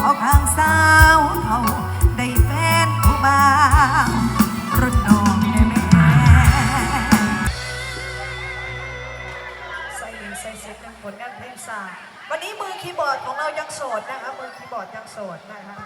เขาข้างสาวเขาได้แฟนผู้บ่าวรุ่นน้องแม่แม่ใส่ใส่เสียงผลงานเพลงสาววันนี้มือคีย์บอร์ดของเรายังโสดนะคะมือคีย์บอร์ดยังโสดนะคะ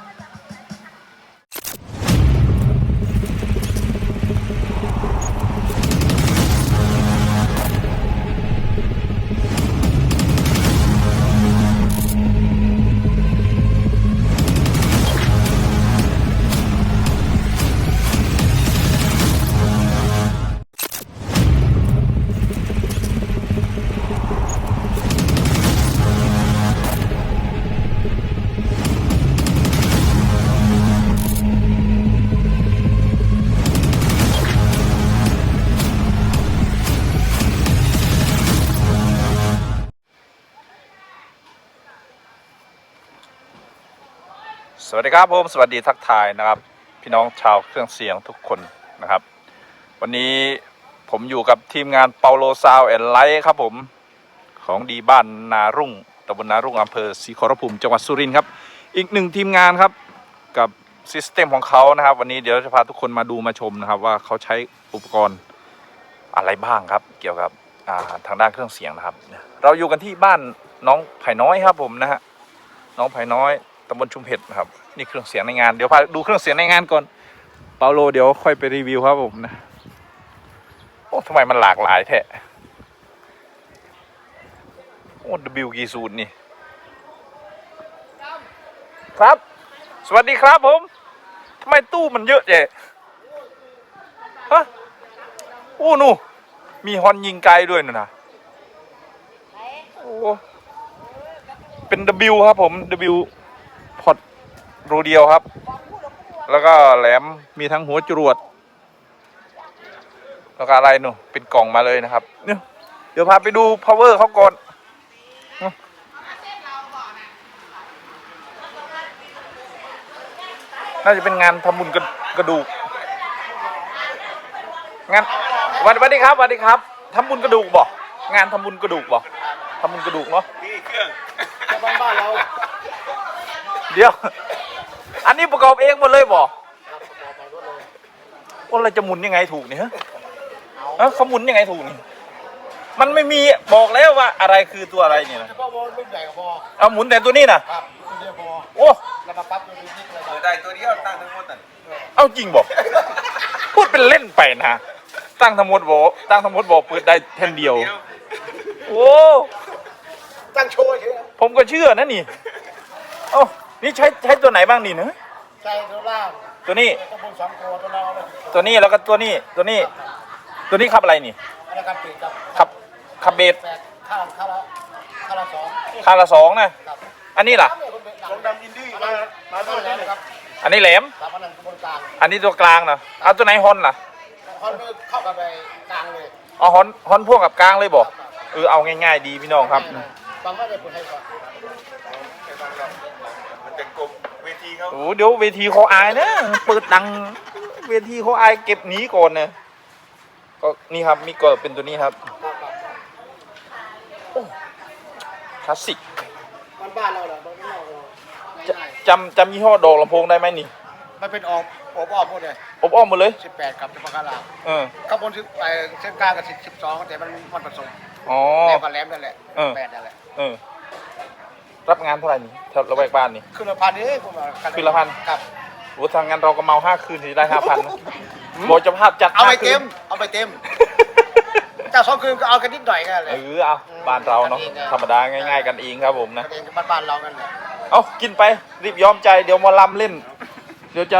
วัสดีครับผมสวัสดีทักทายนะครับ พี่น้องชาวเครื่องเสียงทุกคนนะครับ วันนี้ผมอยู่กับทีมงานเปาโลซาวแอนไลท์ครับผมของดีบ้านนารุ่งตำบลนารุ่งอำเภอศรีขอรภูมิจังหวัดสุรินทร์ครับ อีกหนึ่งทีมงานครับกับซิสเต็มของเขานะครับ วันนี้เดี๋ยวจะพาทุกคนมาดูมาชมนะครับ ว่าเขาใช้อุปกรณ์อะไรบ้างครับ เกี่ยวกับาทางด้านเครื่องเสียงนะครับ เราอยู่กันที่บ้านน้องไผ่น้อยครับผมนะฮะน้องไผ่น้อย ตำบลชุมเห็ดนะครับ นี่เครื่องเสียงในงานเดี๋ยวพาดูเครื่องเสียงในงานก่อนเปาโลเดี๋ยวค่อยไปรีวิวครับผมนะโอ้ทำไมมันหลากหลายแท้โอ้ W กี่สูตรนี่ ครับ สวัสดีครับผมทำไมตู้มันเยอะเจ๊ฮะโอ้หนูมีฮอนยิงไกลด้วยนะนะโอ้ เป็น W ครับผม W พอด รูเดียวครับ แล้วก็แหลมมีทั้งหัวจรวดแล้วก็อะไรหนูเป็นกล่องมาเลยนะครับเนี่ยเดี๋ยวพาไปดู power เขาก่อนน่าจะเป็นงานทำบุญกระกระดูกงานสวัสดีครับสวัสดีครับทำบุญกระดูกบ่งานทำบุญกระดูกบ่ทำบุญกระดูกเนาะบ้านบ้านเราเดี๋ยว อันนี้ประกอบเองหมดเลยบ่ว่าเราจะหมุนยังไงถูกเนี่ยฮะเอ้าเขาหมุนยังไงถูกนี่มันไม่มีบอกแล้วว่าอะไรคือตัวอะไรเนี่ยนะเฉพาะวอลรุ่นใหญ่ก็พอเอาหมุนแต่ตัวนี้นะครับตัวเดียวพอโอ้แล้วมาปั๊บตัวนี้นิดเลยได้ตัวเดียวตั้งทั้งหมดนั่นเอาจริงบอกพูดเป็นเล่นไปนะตั้งทั้งหมดบอกตั้งทั้งหมดบอกเปิดได้แท่นเดียวโอ้ตั้งโชว์เฉยผมก็เชื่อนะนี่เอ้า นี่ใช้ใช้ตัวไหนบ้างนี่เนอะใจตัวล่างตัวนี้ตัวบนสองตัวตัวเราเลยตัวนี้แล้วก็ตัวนี้ตัวนี้ ตัวนี้ขับอะไรนี่อะไรกันปีกกับขับขับเบสแปดข้าวข้าวละข้าวละสองคาละสองนะครับอันนี้ล่ะลงดำอินดี้มามาด้วยแล้วครับอันนี้แหลมสามอันนั้นกระบวนการอันนี้ตัวกลางนะเอาตัวไหนฮอนล่ะคอนเข้ากับไปกลางเลยเอาฮอนฮอนพ่วงกับกลางเลยบอกเออเอาง่าย ๆ ดีพี่น้องครับ บางว่าจะคนให้ก่อนมันเป็นกลมเวทีเขาโอ้เดี๋ยวเวทีเขาอายนะเปิดดังเวทีเขาอายเก็บหนีก่อนนะก็นี่ครับมีก็เป็นตัวนี้ครับโอ้คลาสสิกบ้านบ้านเราเหรอบ้านเราเราจะจำจำยี่ห้อดอกลำโพงได้ไหมนี่มันเป็นออกอบอ้อมหมดเลยอบอ้อมหมดเลยสิบแปดกับสิบกาลาเออข้างบนสิบไปเส้นกลางกับสิบสิบสองแต่มันมันผสมอ๋อแหลมกับแหลมนั่นแหละเออแปดนั่นแหละ เออ รับงานเท่าไหร่นี่แถวระแวกบ้านนี่ คือละพันนี่ผมว่าคือละพัน ครับ โอ้ทางงานเราก็เมาห้าคืนถึงจะได้ห้าพันนะบอกเจะภาพจัดเอาไปห้คืเต็นมเอาไปเต็มเจ้าสองคืนก็เอากันนิดหน่อยกันเลเอยอเอาบ้านเราเนาะกันเองธรรมดาง่าย ๆ กันเองครับผมนะกันเองบ้านบ้านๆเรากันเลยเอากินไปรีบยอมใจเดี๋ยวหมอลำเล่น เดี๋ยวจะ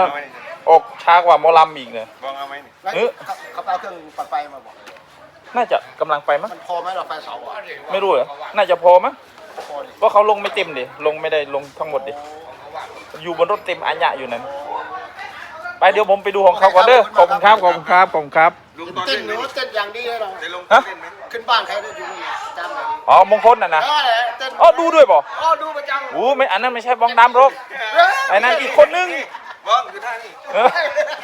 ออกช้ากว่าหมอลำอีกเนี่ยบองเอาไหมนี่แล้วเออเขาเขาเอาเครื่องปัดไฟมาบอก น่าจะกำลังไปมั้งมันพอไหมเราไฟเสาอะไม่รู้เหรอน่าจะพอมั้งพอดิเพราะเขาลงไม่เต็มดิลงไม่ได้ลงทั้งหมดดิอยู่บนรถเต็มอัญญะอยู่นั้น ไปเดี๋ยวผมไปดูของเขาก่อนเด้อขอบคุณครับขอบคุณครับขอบคุณครับ ลุงตอนเต้เล่นนหไหมนูเต้นอย่างดีเลยเราได้ลงตอนเล่นไหมขึ้นบ้านใครได้อยู่นี่จำเลยอ๋อมงคลน่ะนะเออแหละเต้นอ๋อดูด้วยป่ะอ๋อดูประจำโอ้ไม่อันนั้นไม่ใช่บองดำหรอกไอ้นั่นอีกคนนึง บ้องคือท่านี่เออ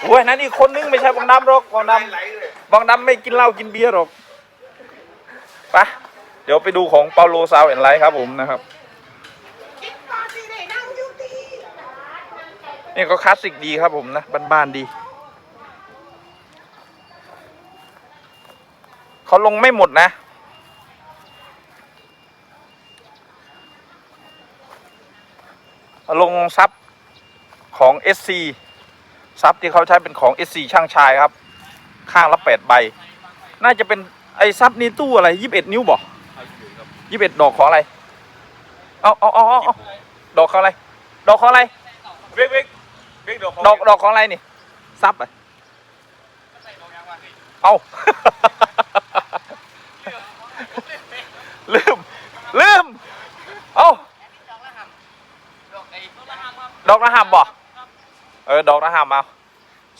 โอ้ยนั่นอีกคนนึงไม่ใช่บองดำหรอกบองดไหลเลยำบองดำไม่กินเหล้ากินเบียร์หรอกไปเดี๋ยวไปดูของเปาโลซาวเอ็นไลท์ครับผมนะครับนี่ก็คลาสสิกดีครับผมนะบ้านๆดี เขาลงไม่หมดนะ ลงซับ ของ SC ซับที่เขาใช้เป็นของ SC ช่างชายครับ ข้างละแปดใบ น่าจะเป็นไอ้ซับนี่ตู้อะไรยี่สิบเอ็ดนิ้วบ่ยี่สิบเอ็ดดอกของอะไร เอาเอาเอาเอาเอาดอกของอะไร ดอกของอะไรเบ๊กเบ๊กเบ๊กดอกดอกดอกของอะไรนี่ ซับอะเอาลืมลืมเอาดอกระหำบ่ เออดอกระหำเอา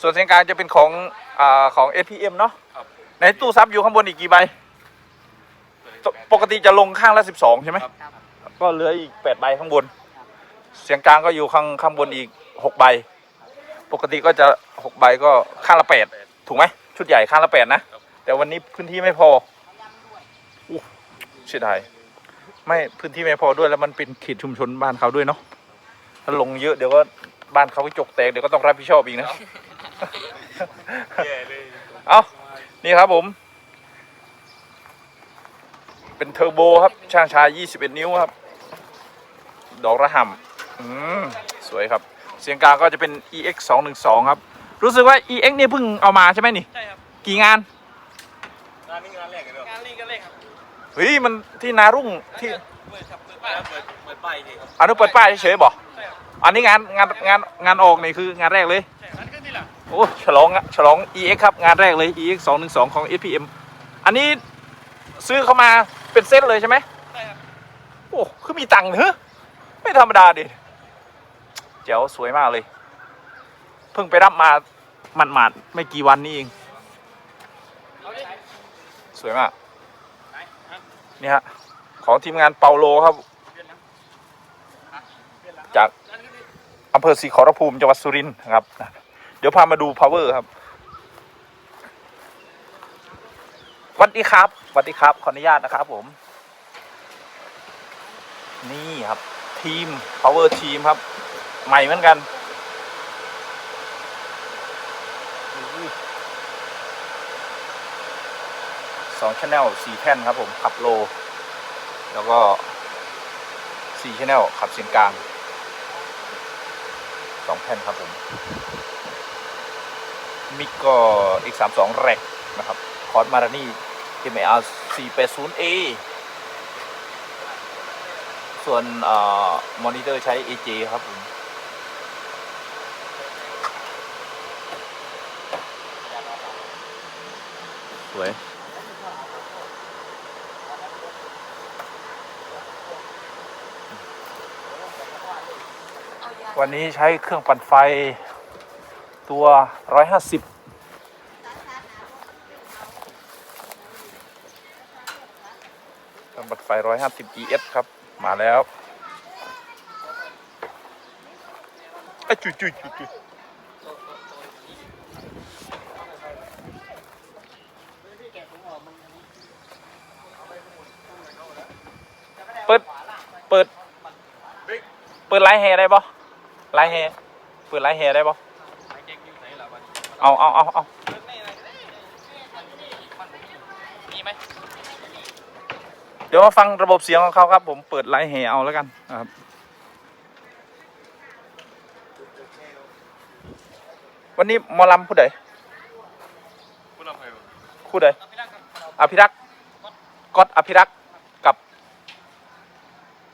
ส่วนเสียงกลางจะเป็นของอ่าของ SPM เนาะในตู้ซับอยู่ข้างบนอีกกี่ใบ ปกติจะลงข้างละสิบสองใช่ไหมก็เหลืออีกแปดใบข้างบน เสียงกลางก็อยู่ข้างข้างบนอีกหกใบ ปกติก็จะหกใบก็ข้างละแปดถูกไหมชุดใหญ่ข้างละแปดนะ แต่วันนี้พื้นที่ไม่พออู้เสียดายไม่พื้นที่ไม่พอด้วยแล้วมันเป็นเขตชุมชนบ้านเขาด้วยเนาะถ้าลงเยอะเดี๋ยวก็ บ้านเขาไปจกแตกเดี๋ยวก็ต้องรับผิดชอบอีกนะแย่เลยเอานี่ครับผม เป็นเทอร์โบครับ ช่างชาย 21 นิ้วครับ ดอกระห่ำอืมสวยครับ เสียงกลางก็จะเป็น EX 212ครับ รู้สึกว่า EX เนี่ยเพิ่งเอามาใช่ไหมนี่ ใช่ครับ กี่งาน งานนี้งานแรกเลยเนอะงานลิงกันเลยครับ เฮ้ย มันที่นารุ่งที่ เปิดครับ เปิดป้ายครับเปิดเปิดป้ายทีครับอนุเปิดป้ายเฉยๆบอกใช่ครับ อันนี้งานงานงานงานออกนี่คืองานแรกเลยใช่อันนี้ขึ้นที่หลังโอ้ฉลองอะฉลอง EX ครับงานแรกเลย EX 212 ของ SPM อันนี้ซื้อเข้ามาเป็นเซตเลยใช่ไหมใช่ครับโอ้คือมีตังค์เนอะไม่ธรรมดาดิเจ๋วสวยมากเลย เพิ่งไปรับมาหมาดๆไม่กี่วันนี้เองเอาดิสวยมากไหนฮะนี่ฮะของทีมงานเปาโลครับเปลี่ยนหลังฮะเปลี่ยนหลังจาก อำเภอศรีขอรภูมิจังหวัดสุรินทร์ครับ เดี๋ยวพามาดู power ครับสวัสดีครับสวัสดีครับ ขออนุญาตนะครับผม นี่ครับ ทีม power ทีมครับ ใหม่เหมือนกัน สองชแนลสี่แท่นครับผม ขับโล แล้วก็สี่ชแนลขับเสียงกลาง สองแผ่นครับผมมิกก็ x 3 2แรกนะครับ คอร์สมารานี่ MR 480A ส่วนเอ่อมอนิเตอร์ใช้ AJ ครับผมสวย วันนี้ใช้เครื่องปั่นไฟตัว 150 เครื่องปั่นไฟ 150 ES ครับ มาแล้วไอจุยจุยจุยจุยเปิด เปิด เปิดไลน์แฮได้ปะ ไลน์แฮเปิดไลน์แฮได้ปะไอ้เจ๊กอยู่ไหนล่ะวันเอาเอาเอาเอาเลิกนี่นะมีไหมเดี๋ยวมาฟังระบบเสียงของเขาครับ ผมเปิดไลน์แฮเอาแล้วกันนะครับวันนี้หมอลำผู้ใดพูดลำไพบ่ผู้ใดเอาพี่รักครับอภิรักษ์ก๊อตอภิรักษ์กับ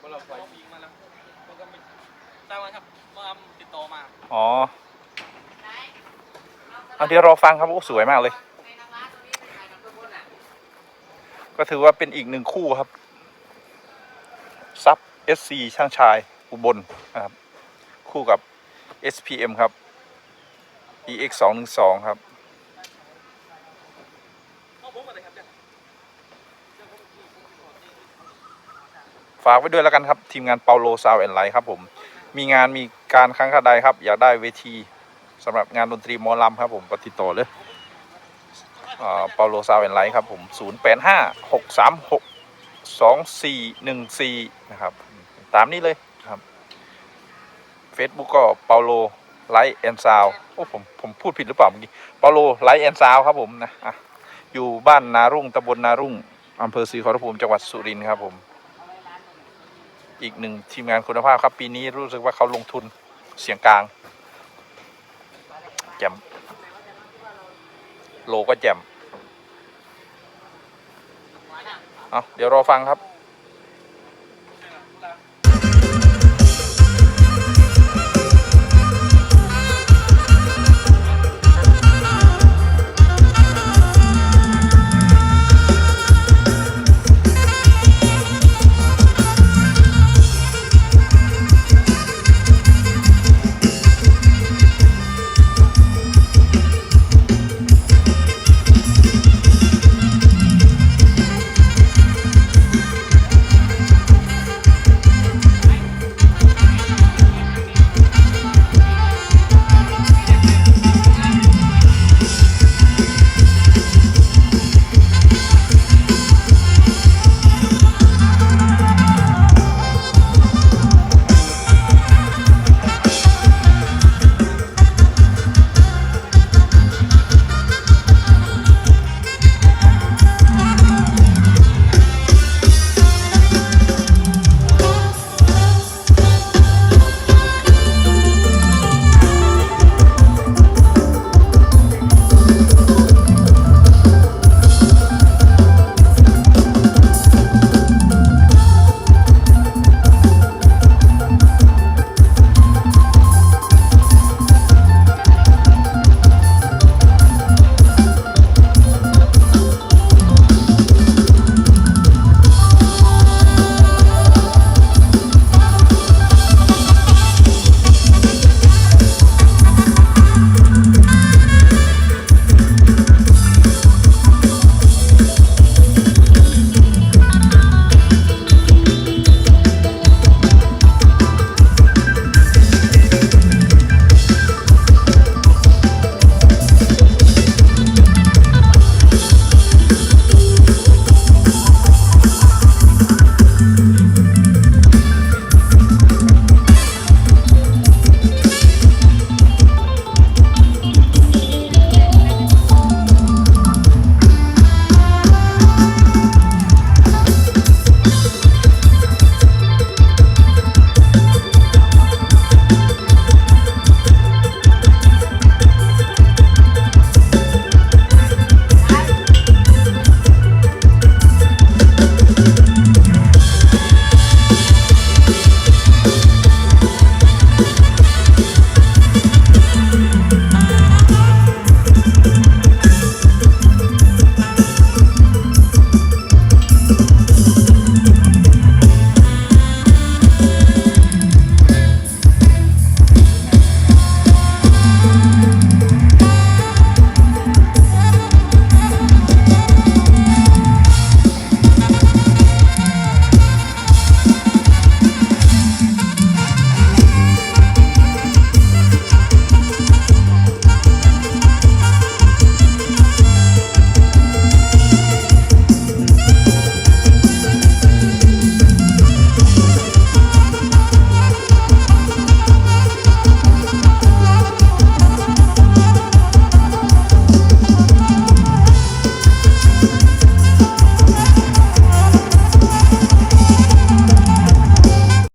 พูดลำไพ เอาผู้หญิงมาแล้วมันก็ไม่ทราบว่าครับมาติดต่ อ๋อเอาเดี๋ยวรอฟังครับโอ้สวยมากเลย ก็ถือว่าเป็นอีกหนึ่งคู่ครับซับ SC ช่างชายอุบลนะครับ คู่กับ SPM ครับ EX 2 1 2ครับเอาผมมาเลยครับเนี่ยฝากไว้ด้วยแล้วกันครับ ทีมงานเปาโลซาวแอนไลท์ครับผม มีงานมี การครั้งใดครับ อยากได้เวทีสำหรับงานดนตรีมอลำครับผมก็ติดต่อเลยเปาโลซาเวนไลท์ครับผม 0856362414 นะครับ ตามนี้เลยครับ Facebook ก็เปาโลไลท์แอนซาวโอ้ผมผมพูดผิดหรือเปล่าเมื่อกี้เปาโลไลท์แอนซาวครับผมนะอะอยู่บ้านนารุ่งตำบลนารุ่งอำเภอศรีขอรภูมิจังหวัดสุรินทร์ครับผม อีกหนึ่งทีมงานคุณภาพครับ ปีนี้รู้สึกว่าเขาลงทุน เสียงกลางแจมโลก็แจมเอาเดี๋ยวรอฟังครับ